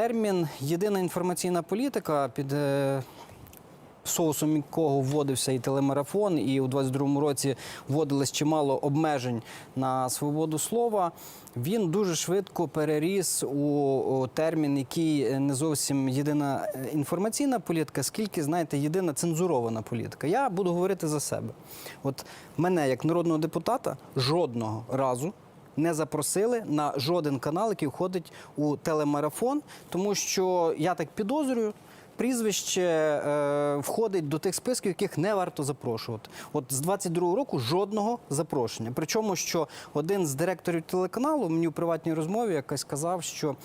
Термін єдина інформаційна політика під е, соусом якого вводився і телемарафон, і у 22-му році вводилось чимало обмежень на свободу слова. Він дуже швидко переріс у, термін, який не зовсім єдина е, інформаційна політика, скільки, знаєте, єдина цензурована політика. Я буду говорити за себе. От мене, як народного депутата, жодного разу не запросили на жоден канал, який входить у телемарафон, тому що я так підозрюю. Прізвище е, входить до тих списків, яких не варто запрошувати. От з 22-го року жодного запрошення. Причому, що один з директорів телеканалу мені у приватній розмові якось сказав, що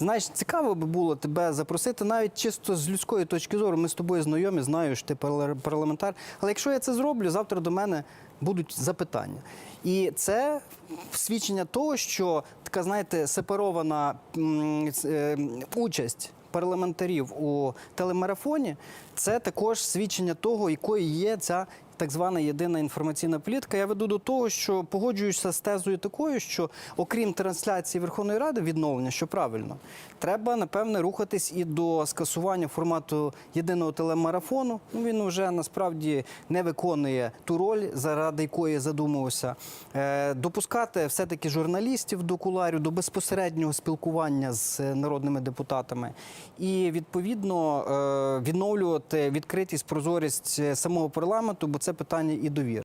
знаєш, цікаво би було тебе запросити навіть чисто з людської точки зору. Ми з тобою знайомі, знаю, що ти парламентар. Але якщо я це зроблю, завтра до мене будуть запитання. І це свідчення того, що така, знаєте, сепарована е, участь парламентарів у телемарафоні це також свідчення того, якою є ця. Так звана єдина інформаційна політика. Я веду до того, що погоджуюся з тезою такою, що окрім трансляції Верховної Ради, відновлення, що правильно, треба напевне рухатись і до скасування формату єдиного телемарафону. Ну він вже насправді не виконує ту роль, заради якої задумувався. Е, допускати все-таки журналістів до куларів, до безпосереднього спілкування з народними депутатами, і відповідно е, відновлювати відкритість, прозорість е, самого парламенту, бо це питання і довіри.